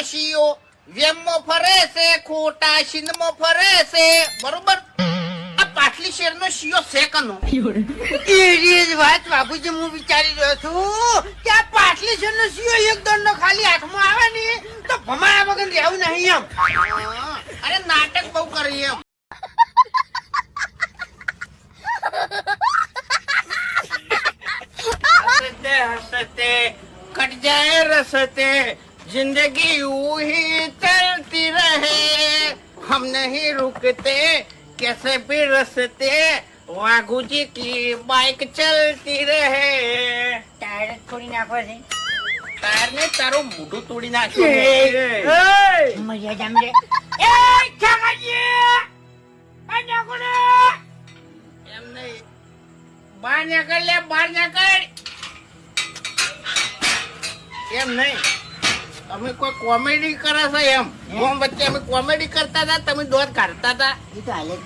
આદિવાસીઓ વેમમાં ફરે છે ખોટા સિંધમાં ફરે છે. બરોબર? પાટલી શેરનો શિયો છે કનો ખાલી હાથમાં આવે ને તો ભમાયા વગર રહેવું નહીં એમ. અરે નાટક બહુ કરી એમ. હસતે હસતે કટ જાય રસતે. जिंदगी यूं ही चलती रहे हम नहीं रुकते कैसे भी रसते वाघू जी की बाइक चलती रहे ટાયર થોડી નાખો છે ટાયર ને તારું મોઢું તોડી નાખ્યું મર્યાદા રે એ છાગાજી આ નાખો ને એમ નહીં બહાર નીકળ લે બહાર નીકળ એમ નહીં અમે કોઈ કોમેડી કરે છે એમ. વચ્ચે અમે કોમેડી કરતા હતા, તમે દોર કાઢતા હતા. એ તો હાલે જ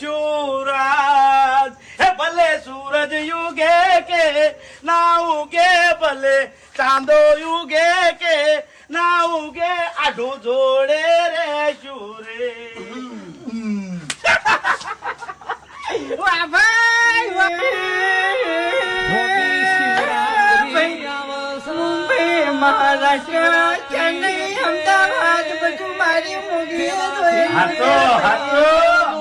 શુરાજ હે ભલે સૂરજ યુગે કે ના ઉગે ભલે ચાંદો યુગે કે ના ઉગે આઢો જોડે રે શુરે. વાહ ભાઈ મુંબઈ મહારાષ્ટ્ર ચેન્નઈ અમદાવાદ બધું મારી મૂવી હાથો હાથો.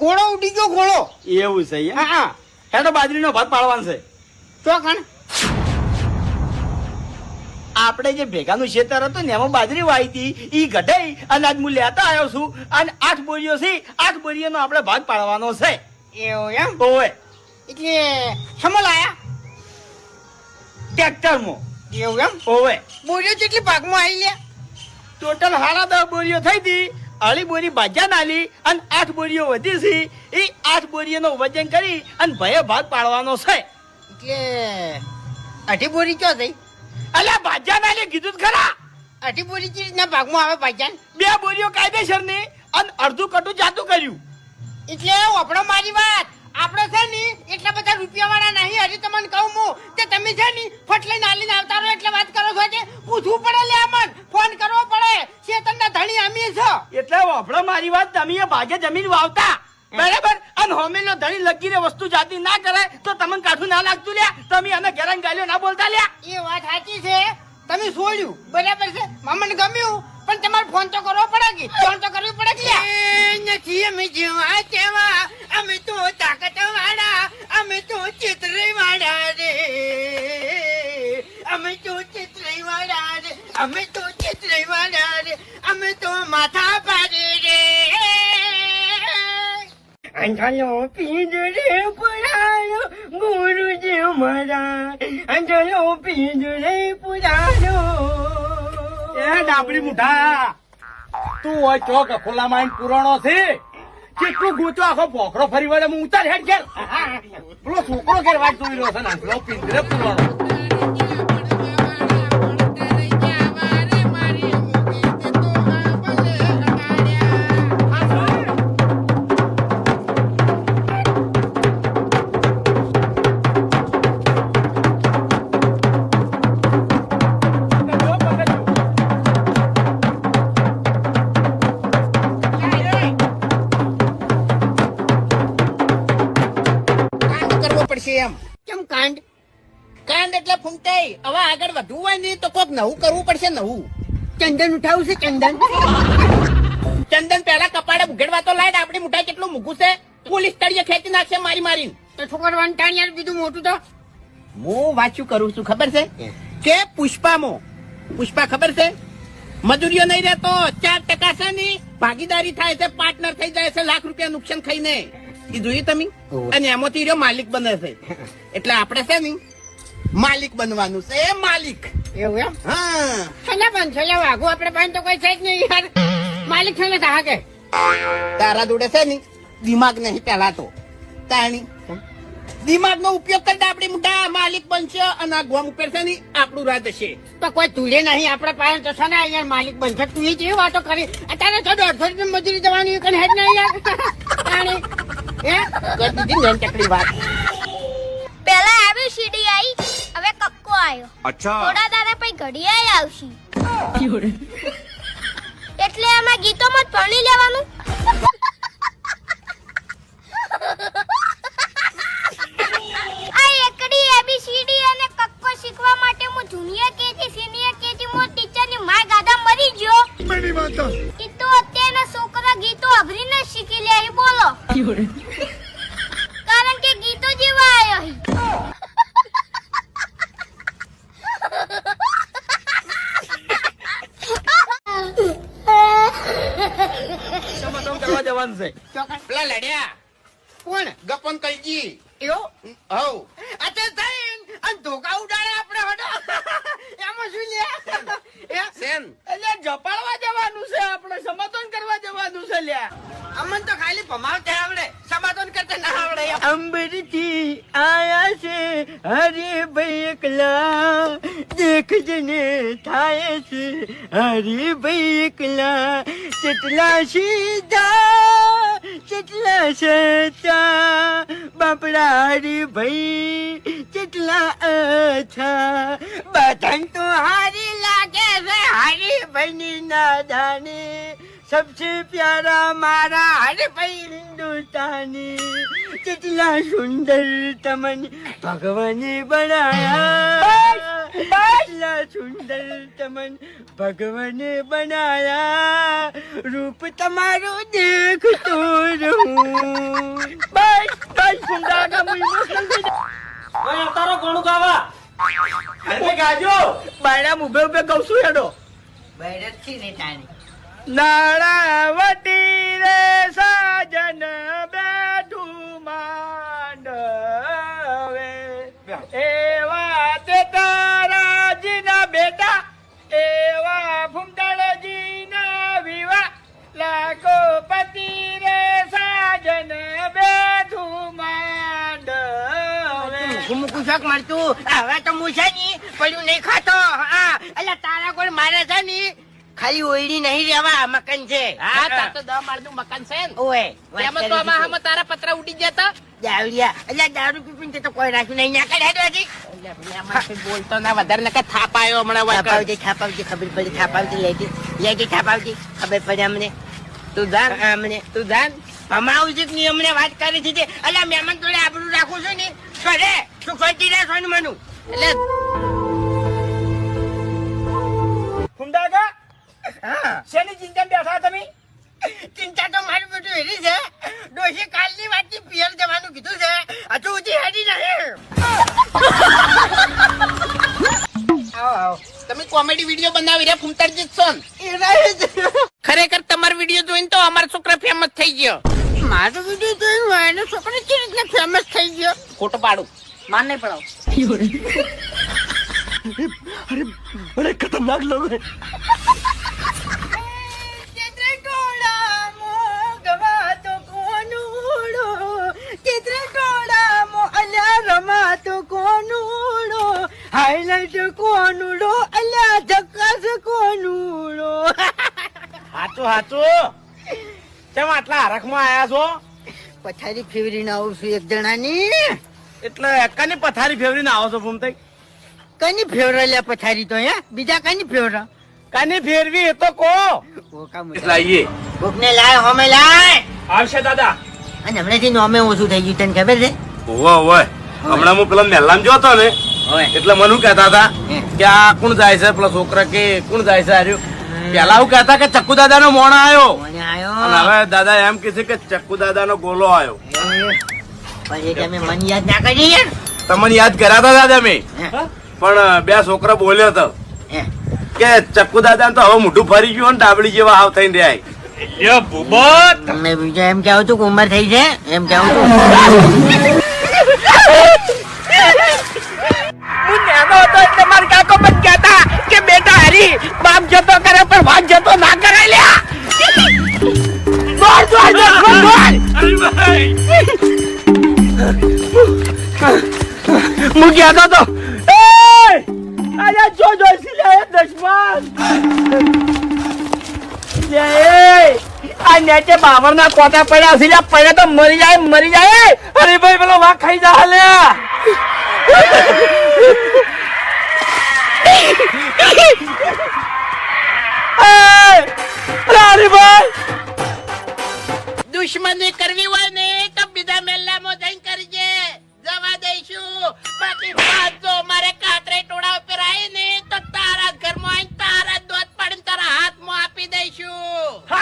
ઘોડો ઉડી ગયો ઘોડો એવું છે? હા હા. હેડો બાજરીનો ભાત પાડવાનો છે. તો કણ? આપણે જે ભેગાનું ખેતર હતું ને એમાં બાજરી વાવી હતી. ઈ ગઢાઈ અનાજ હું લેતા આવ્યો છું. અને આઠ બોરીઓ છે. આઠ બોરીઓનો આપણે ભાગ પાડવાનો છે. એવું એમ? ઓય એટલે સમો લાયા ટ્રેક્ટરમાં એવું એમ? ઓવે. બોરીઓ કેટલી ભાગમાં આવી લે. ટોટલ હાડા દસ બોરીઓ થઈ હતી. અઢી બોરી બાજા નાલી અને આઠ બોરીઓ વધી છે. એ આઠ બોરીઓનો વજન કરી અને ભયે ભાગ પાડવાનો છે. એટલે અઢી બોરી ક્યાં થઈ? અલ્યા બાજા નાલી કીધું ખરા. અઢી બોરી કેવી રીતના ભાગમાં આવે ભાઈજાન બે બોરીઓ કાયદેસરની અને અડધું કટું જાતું કર્યું. એટલે આપણો મારી વાત. આપણે છે ને એટલા બધા રૂપિયા વાળા નહીં. હજી તમને કહું હું કે તમે છે ને ફટલે નાલી હાલીને આવતા રહો એટલે વાત કરો છો કે પૂછવું પડે લે અમન ફોન કરવો પડે શેતનના ધણી અમી છો એટલે મારી વાત તમે ભાગે જમીન વાવતા. બરાબર? અને હોમેલો ધણી લગીને વસ્તુ જાતી ના કરાય તો તમને કાઠું ના લાગતું લ્યા? તમે અમે ઘેરાન ગાલ્યો ના બોલતા લ્યા? એ વાત સાચી છે. તમે છોડ્યું બરાબર છે. મામાને ગમ્યું. પણ તમારે ફોન તો કરવો પડે કે? ફોન તો કરવી પડે કે નથી અમે જેવા તેવા. અમે તો તાકાત વાળા અમે તો ચિત્ર વાળા રે. અમે તો ચિત્ર વાળા રે. અમે તો ચિત્ર વાળા રે. અમે તો માથા અંજલો પીજરે પુરાણો, ગુરુજી મારા અંજલો પીજરે પુરાણો. એ ડાબડી મુઠા તું હોય ચોક ખુલ્લા માઇન પુરાણો છે કેટલું ગૂંચો આખો ભોખરો ફરી વળે, હું ઉતાર હેડ ઘેર. પેલો છોકરો ઘેર વાત જોઈ રહ્યો છે ને પેલો પિંજરે પુરાણો. આગળ હોય ને તો કોક નવું કરવું પડશે નવું. ચંદન ઉઠાવું છે ચંદન. ચંદન પેલા કપાડે ઉઘેડવા તો લાય આપડી મુઠાઈ કેટલું મૂકું છે? પોલીસ તળીએ ખેંચી નાખશે મારી મારી તો છોકરો વંટાણ યાર બીજું મોટું તો? હું વાંચ્યું કરું છું ખબર છે? કે પુષ્પામાં પુષ્પા ખબર છે? મજૂરીઓ નહીં રહેતો ચાર ટકા છે ની ભાગીદારી થાય છે પાર્ટનર થઈ જાય છે લાખ રૂપિયા નુકસાન ખાઈને. એ જોયું તમે? અને એમાંથી રહ્યો માલિક બને છે. એટલે આપણે છે ને માલિક બનવાનું છે. એ માલિક. એવું એમ? હા. છેલ્લા બંધ છેલ્લા વાઘું આપણે પાસે તો કોઈ છે જ નહીં યાર. માલિક છેલ્લે થા કે તારા જોડે છે ને દિમાગ નહીં પેલા તો તાણી. દિમાગ નો ઉપયોગ કરતા આપડી મોટા માલિક બનશે અને આ ગોમ ઉપર છે ને આપણું રાજ હશે. તો કોઈ તુલે નહીં આપણા પાસે તો છે ને યાર માલિક બનશે. તું એ જેવી વાતો કરી અત્યારે તો દોઢસો રૂપિયા મજૂરી જવાની કઈ હેડ નહીં યાર. તાણી. હે? કરી દીધી ને ચકડી વાત. પેલા આવી સીડી આઈ હવે કક્કો આવ્યો અચ્છા. થોડા દાડા પછી ઘડિયાળ આવશે. એટલે આમાં ગીતોમાં જ ભણી લેવાનું આ એકડી એબીસીડી અને કક્કો શીખવા માટે હું જુનિયર કેજી સિનિયર કેજી માં ટીચરની માય ગાદા મરી ગયો એ તો અત્યારના છોકરા ગીતો અભરીને જ શીખી લે એ બોલો કારણ કે ગીતો જેવા આવ્યો હી જવાનું છે. પેલા લડ્યા. કોણ? ગપન કલજી. એવું? હવ. થઈને અને ધોકા ઉડાડે આપણે હટો એમાં શું લે? સેન એટલે જપાડવા જવાનું છે આપણે સમાધાન કરવા જવાનું છે લ્યા અમન તો ખાલી ભમાવતે આવડે. સમાધાન કરતા ના આવડે. અંબરથી આયા છે હરિભાઈ એકલા. દેખજને થાય છે હરિભાઈ એકલા. કેટલા સીધા કેટલા સતા બાપડા હારી ભાઈ કેટલા અછા, બધાને તો હારી લાગે રે હારી ભાઈની નાદાની. સબસે પ્યારા મારા હરે ભાઈ હિન્દુસ્તાની. કેટલા સુંદર તમને ભગવાને બનાયા કેટલા સુંદર તમને ભગવાને બનાયા રૂપ તમારું દેખતો રહું બસ બસ સુંદર તારો કોણ ગાવા અરે ઉભે ઉભે કઉ છું એડો બાયડા થી ને રે સાજન બેઠું માંડવે એવા તે તારાજીના બેટા એવા ફૂમતાળજીના વિવા લાખો પતિ રે સાજન બેઠું માંડવે. મૂકું મૂકું શાક મારતું. હવે તો હું છે ની પડ્યું નહીં ખાતો. હા એટલે તારા કોઈ મારે છે ની ખાલી ઓયડી નહીં રહેવા મકાન છે. હા તાર તો દહ માળનું મકાન છે ને. ઓએ એમાં તો આમાં આમાં તારા પતરા ઉડી જતા દાવડિયા એટલે દારૂ પીપીને તો કોઈ રાખ્યું નહીં. ના હજી. બોલતો ના વધારે નકર થાપ હમણાં. થાપાવજે થાપાવજે ખબર પડી થાપાવજે થાપાવજે ખબર પડી અમને. તું જાન અમને તું જાન છે કે અમને વાત કરી છે તે અલ્યા મહેમાન જોડે આબરૂ રાખું છું ને. કરે શું કરતી રહે સોનું મનું. એટલે હા. શેની ચિંતા બેઠા તમે? ચિંતા તો મારું બધું એની છે. ડોશી કાલની વાતથી પિયર જવાનું કીધું છે. હજુ સુધી હેડી નહીં આવો આવો. તમે કોમેડી વીડિયો બનાવી રહ્યા ફૂમતારજી સોન ખરેખર તમારો વીડિયો જોઈને તો અમારો છોકરો ફેમસ થઈ ગયો. મારો વીડિયો જોઈને એનો છોકરો કેવી રીતના ફેમસ થઈ ગયો? ખોટો પાડું. માન નહીં પડાવ. અરે खतरनाक लोग हैं હાઈલાઇટ કોનુડો. અલ્યા ધક્કાસ કોનુડો. હાચો હાચો. કેમ આટલા હરખમાં આયા છો? પથારી ફેવરીને આવું છું એક જણાની. એટલે કની પથારી ફેવરીને આવો છો ફૂમતાઈ કની ફેવરા લે પથારી તો હે? બીજા કની ફેવરા કની ફેરવી એ તો કો લાઈએ કોકને લાય હોમે લાય. આવશે દાદા. અને હમણાંથી નોમે ઓછું થઈ ગયું તને ખબર છે? ઓવે ઓવે હમણાં હું પેલા મહેલામ જોતો ને? એટલે મને શું કહેતા હતા? કે આ કોણ જાય છે? પેલા છોકરા કે કોણ જાય છે? આર્યું પેલા એવું કહેતા કે ચક્કુ દાદા નો મોણ આવ્યો આયો હવે દાદા એમ કે છે કે ચક્કુ દાદા નો ગોલો આવ્યો તમે મન યાદ ના કરી યાર તમને યાદ કર્યા હતા દાદા મેં હે? પણ બે છોકરા બોલ્યો હતો. કે ચક્કુ દાદા તો હવે મોઢું ફરી ગયું ને ડાબડી જેવા હાવ થઈને રહ્યા તમને બીજો એમ કેવું છું ઉંમર થઈ છે? એમ કેવું છું હું નાનો હતો એટલે મારા કાકો મને કહેતા કે બેટા હરી બાપ જતો કરે પણ વાત જતો ના લ્યા. દોડ દોડ તો અરે જો જો લે દશમન લે આ નેચે બાબરના કોટા પડ્યા છે લ્યા, પડ્યા તો મરી જાય મરી જાય અરે ભાઈ પેલો વાઘ ખાઈ જા લ્યા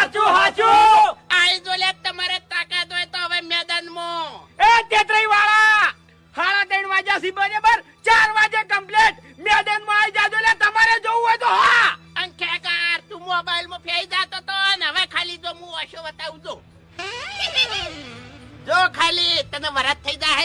હાચું હાચું આઈ જો લે તમારે તાકાત હોય તો હવે મેદાનમાં. એ તેત્રી વાળા સાડા ત્રણ વાગ્યા થી બરાબર ચાર વાગે કમ્પ્લીટ મેદાનમાં આવી જાજો લે તમારે જોવું હોય તો હા. અંખેકાર તું મોબાઈલમાં ફેઈ જાતો તો ને હવે ખાલી જો હું ઓશો બતાવું જો જો ખાલી તને વરત થઈ જાય